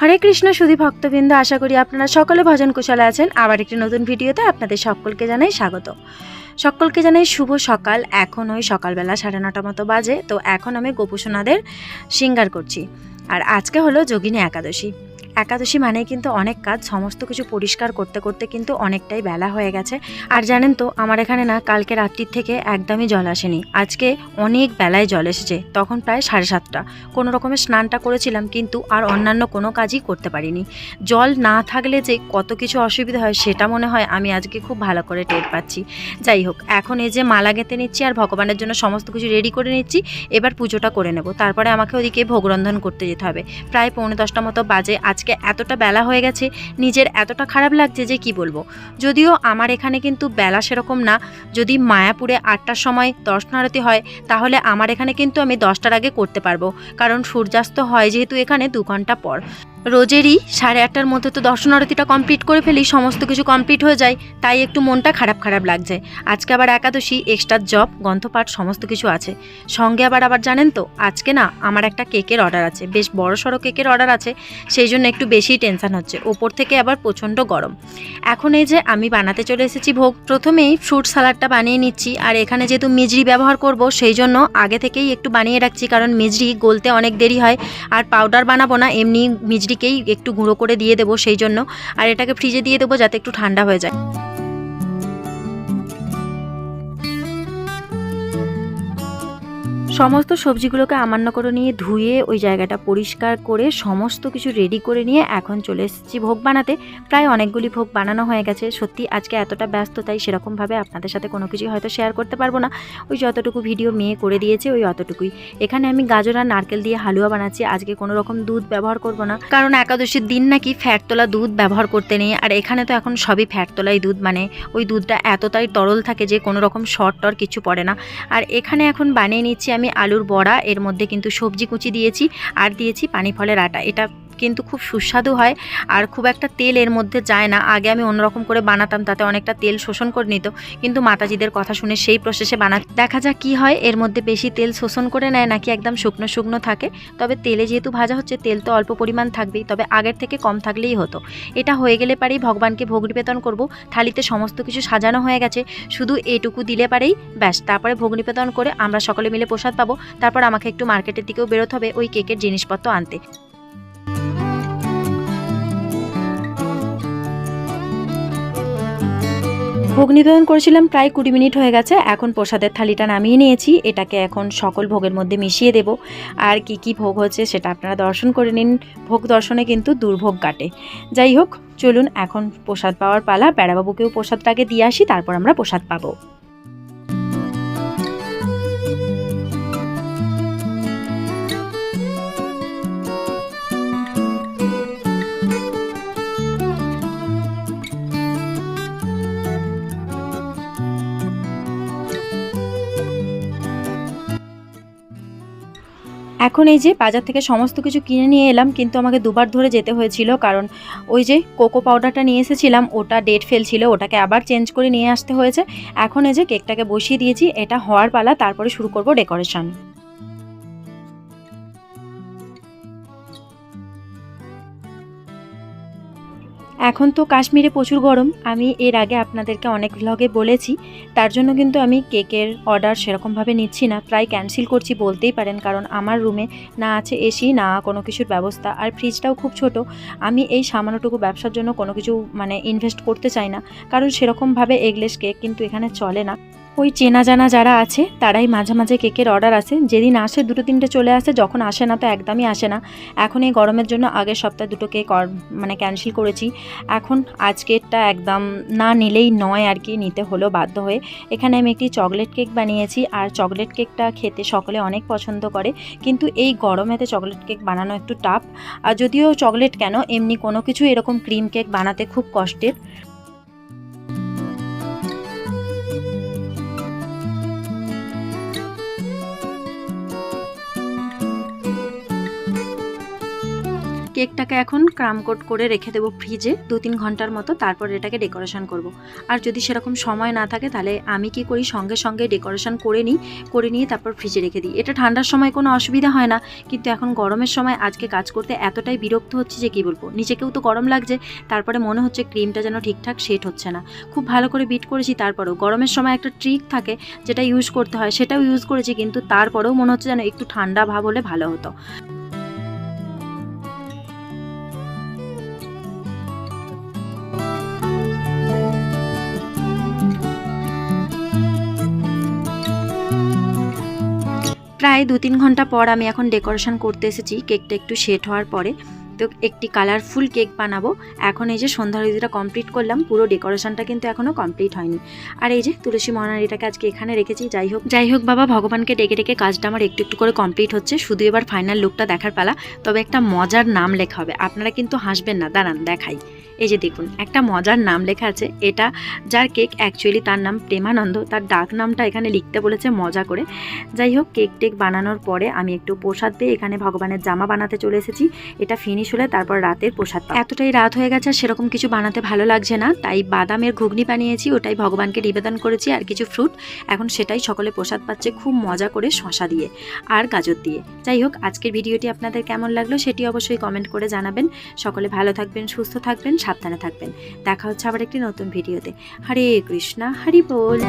হরে কৃষ্ণ, সুধী ভক্তবৃন্দ, আশা করি আপনারা সকলে ভজন কুশলে আছেন। আবার একটি নতুন ভিডিওতে আপনাদের সকলকে জানাই স্বাগত। সকলকে জানাই শুভ সকাল। এখন ওই সকালবেলা সাড়ে নটা মতো বাজে, তো এখন আমি গোপুসোনাদের সিঙ্গার করছি। আর আজকে হলো যোগিনী একাদশী। একাদশী মানে কিন্তু অনেক কাজ, সমস্ত কিছু পরিষ্কার করতে করতে কিন্তু অনেকটাই বেলা হয়ে গেছে। আর জানেন তো, আমার এখানে না কালকে রাত্রির থেকে একদমই জল আসেনি। আজকে অনেক বেলায় জল এসেছে, তখন প্রায় সাড়ে সাতটা। কোনো রকমের স্নানটা করেছিলাম কিন্তু আর অন্যান্য কোনো কাজই করতে পারিনি। জল না থাকলে যে কত কিছু অসুবিধা হয় সেটা মনে হয় আমি আজকে খুব ভালো করে টের পাচ্ছি। যাই হোক, এখন এই যে মালা গেঁথে নিচ্ছি আর ভগবানের জন্য সমস্ত কিছু রেডি করে নিচ্ছি, এবার পুজোটা করে নেব। তারপরে আমাকে ওদিকে ভোগরন্ধন করতে যেতে হবে। প্রায় পৌনে দশটা মতো বাজে আজকে এতটা বেলা হয়ে গেছে, নিজের এতটা খারাপ লাগছে যে কি বলব? যদিও আমার এখানে কিন্তু বেলা সেরকম না, যদি মায়াপুরে আটটার সময় দর্শনারতি হয়, তাহলে আমার এখানে কিন্তু আমি দশটার আগে করতে পারব, কারণ সূর্যাস্ত হয় যেহেতু এখানে দু ঘণ্টা পর। রোজেরই সাড়ে আটটার মধ্যে তো দর্শন আরতিটা কমপ্লিট করে ফেলি, সমস্ত কিছু কমপ্লিট হয়ে যায়, তাই একটু মনটা খারাপ খারাপ লাগছে। আজকে আবার একাদশী এক্সট্রা জব গ্রন্থপাঠ, সমস্ত কিছু আছে। সঙ্গে আবার আবার জানেন তো, আজকে না আমার একটা কেকের অর্ডার আছে, বেশ বড় সড়ো কেকের অর্ডার আছে, সেই জন্য একটু বেশিই টেনশান হচ্ছে, ওপর থেকে আবার প্রচণ্ড গরম। এখন এই যে আমি বানাতে চলে এসেছি ভোগ, প্রথমেই ফ্রুট সালাডটা বানিয়ে নিচ্ছি, আর এখানে যেহেতু মিজরি ব্যবহার করব, সেই জন্য আগে থেকেই একটু বানিয়ে রাখছি, কারণ মিজরি গলতে অনেক দেরি হয়, আর পাউডার বানাবো না, এমনি মিজরিকেই একটু গুঁড়ো করে দিয়ে দেবো, সেই জন্য। আর এটাকে ফ্রিজে দিয়ে দেবো যাতে একটু ঠান্ডা হয়ে যায়। সমস্ত সবজিগুলোকে আমান্য করে নিয়ে ধুয়ে ওই জায়গাটা পরিষ্কার করে সমস্ত কিছু রেডি করে নিয়ে এখন চলে এসেছি ভোগ বানাতে। প্রায় অনেকগুলি ভোগ বানানো হয়ে গেছে। সত্যি আজকে এতটা ব্যস্ত, তাই সেরকমভাবে আপনাদের সাথে কোনো কিছু হয়তো শেয়ার করতে পারব না। ওই যতটুকু ভিডিও মেয়ে করে দিয়েছে, ওই অতটুকুই। এখানে আমি গাজর আর নারকেল দিয়ে হালুয়া বানাচ্ছি। আজকে কোনো রকম দুধ ব্যবহার করব না। কারণ একাদশীর দিন নাকি ফ্যাট তোলা দুধ ব্যবহার করতে নেই। আর এখানে তো এখন সবই ফ্যাট তোলাই দুধ। মানে ওই দুধটা এতটাই তরল থাকে যে কোনো রকম শর্ট টর কিছু পড়ে না। আর এখানে এখন বানিয়ে নিচ্ছি আমি আলুর বড়া এর মধ্যে কিন্তু সবজি কুচি দিয়েছি আর দিয়েছি পানি ফলের আটা। এটা কিন্তু খুব সুস্বাদু হয় আর খুব একটা তেল এর মধ্যে যায় না। আগে আমি অন্যরকম করে বানাতাম, তাতে অনেকটা তেল শোষণ করে নিত। কিন্তু মাতাজিদের কথা শুনে সেই প্রসেসে বানা দেখা যাক কি হয়, এর মধ্যে বেশি তেল শোষণ করে নেয় নাকি একদম শুকনো শুকনো থাকে। তবে তেলে যেহেতু ভাজা হচ্ছে, তেল তো অল্প পরিমাণ থাকবেই, তবে আগের থেকে কম থাকলেই হতো। এটা হয়ে গেলে পারেই ভগবানকে ভোগ নিবেদন করব। থালিতে সমস্ত কিছু সাজানো হয়ে গেছে। শুধু এটুকু দিলে পারেই ব্যাস। তারপরে ভোগ নিবেদন করে আমরা সকলে মিলে প্রসাদ পাবো। তারপর আমাকে একটু মার্কেটের দিকেও বেরোতে হবে, ওই কেকের জিনিসপত্র আনতে। ভোগ নিবেদন করেছিলাম, প্রায় কুড়ি মিনিট হয়ে গেছে। এখন প্রসাদের থালিটা নামিয়ে নিয়েছি। এটাকে এখন সকল ভোগের মধ্যে মিশিয়ে দেব। আর কি কি ভোগ হচ্ছে সেটা আপনারা দর্শন করে নিন। ভোগ দর্শনে কিন্তু দুর্ভোগ কাটে। যাই হোক, চলুন এখন প্রসাদ পাওয়ার পালা। বেড়াবাবুকেও প্রসাদটাকে দিয়ে আসি, তারপর আমরা প্রসাদ পাবো। এখন এই যে বাজার থেকে সমস্ত কিছু কিনে নিয়ে এলাম, কিন্তু আমাকে দুবার ধরে যেতে হয়েছিল, কারণ ওই যে কোকো পাউডারটা নিয়ে এসেছিলাম, ওটা ডেট ফেল ছিল, ওটাকে আবার চেঞ্জ করে নিয়ে আসতে হয়েছে। এখন এই যে কেকটাকে বসিয়ে দিয়েছি, এটা হওয়ার পালা, তারপরে শুরু করব ডেকোরেশন। এখন তো কাশ্মীরে প্রচুর গরম। আমি এর আগে আপনাদেরকে অনেক ভ্লগে বলেছি, তার জন্য কিন্তু আমি কেকের অর্ডার সেরকমভাবে নিচ্ছি না। প্রায় ক্যান্সেল করছি, বলতেই পারেন, কারণ আমার রুমে না আছে এসি না কোনো কিছুর ব্যবস্থা। আর ফ্রিজটাও খুব ছোট। আমি এই সামান্যটুকু ব্যবসার জন্য কোনো কিছু মানে ইনভেস্ট করতে চাই না। কারণ সেরকমভাবে এগলেস কেক কিন্তু এখানে চলে না। ওই চেনা জানা যারা আছে, তারাই মাঝে মাঝে কেকের অর্ডার আসে। যেদিন আসে, দুটো তিনটে চলে আসে, যখন আসে না তো একদমই আসে না। এখন এই গরমের জন্য আগের সপ্তাহে দুটো কেক মানে ক্যান্সেল করেছি। এখন আজকেরটা একদম না নিলেই নয় আর কি, নিতে হলো বাধ্য হয়ে। এখানে আমি একটি চকলেট কেক বানিয়েছি, আর চকলেট কেকটা খেতে সকলে অনেক পছন্দ করে। কিন্তু এই গরমেতে চকলেট কেক বানানো একটু টাফ আর যদিও চকলেট কেন, এমনি কোনো কিছু এরকম ক্রিম কেক বানাতে খুব কষ্টের। কেকটাকে এখন ক্রাম কোট করে রেখে দেবো ফ্রিজে দু তিন ঘণ্টার মতো তারপর এটাকে ডেকোরেশন করব। আর যদি সেরকম সময় না থাকে তাহলে আমি কি করি, সঙ্গে সঙ্গে ডেকোরেশন করে নিই, করে নিয়ে তারপর ফ্রিজে রেখে দিই। এটা ঠান্ডার সময় কোনো অসুবিধা হয় না, কিন্তু এখন গরমের সময় আজকে কাজ করতে এতটাই বিরক্ত হচ্ছে যে কি বলব, নিজেকেও তো গরম লাগছে, তারপরে মনে হচ্ছে ক্রিমটা যেন ঠিকঠাক সেট হচ্ছে না। খুব ভালো করে বিট করেছি তারপরেও, গরমের সময় একটা ট্রিক থাকে যেটা ইউজ করতে হয়, সেটাও ইউজ করেছি, কিন্তু তারপরেও মনে হচ্ছে যেন একটু ঠান্ডা ভাব হলে ভালো হতো। প্রায় দু তিন ঘণ্টা পর আমি এখন ডেকোরেশন করতে এসেছি। কেকটা একটু সেট হওয়ার পরে। তো একটি কালারফুল কেক বানাবো। এখন এই যে সন্ধ্যারতিটা কমপ্লিট করলাম, পুরো ডেকোরেশনটা কিন্তু এখনও কমপ্লিট হয়নি। আর এই যে তুলসী মহানারীটাকে আজকে এখানে রেখেছি, যাই হোক। যাই হোক বাবা, ভগবানকে ডেকে ডেকে কাজটা আমার একটু একটু করে কমপ্লিট হচ্ছে। শুধু এবার ফাইনাল লুকটা দেখার পালা। তবে একটা মজার নাম লেখা হবে। আপনারা কিন্তু হাসবেন না। দাঁড়ান, দেখাই। এই যে দেখুন, একটা মজার নাম লেখা আছে। এটা যার কেক অ্যাকচুয়ালি তার নাম প্রেমানন্দ। তার ডাক নামটা এখানে লিখতে বলেছে মজা করে। যাই হোক কেক টেক বানানোর পরে আমি একটু প্রসাদ দিয়ে এখানে ভগবানের জামা বানাতে চলে এসেছি। এটা ফিনিশ হলে তারপর রাতের প্রসাদ এতটাই রাত হয়ে গেছে আর সেরকম কিছু বানাতে ভালো লাগছে না। তাই বাদামের ঘুগনি বানিয়েছি, ওটাই ভগবানকে নিবেদন করেছি আর কিছু ফ্রুট। এখন সেটাই সকলে প্রসাদ পাচ্ছে খুব মজা করে শশা দিয়ে আর গাজর দিয়ে। যাই হোক, আজকের ভিডিওটি আপনাদের কেমন লাগল সেটি অবশ্যই কমেন্ট করে জানাবেন। সকলে ভালো থাকবেন, সুস্থ থাকবেন, সাবধানে থাকবেন। দেখা হচ্ছে আবার একটি নতুন ভিডিওতে। হরে কৃষ্ণা, হরি বল।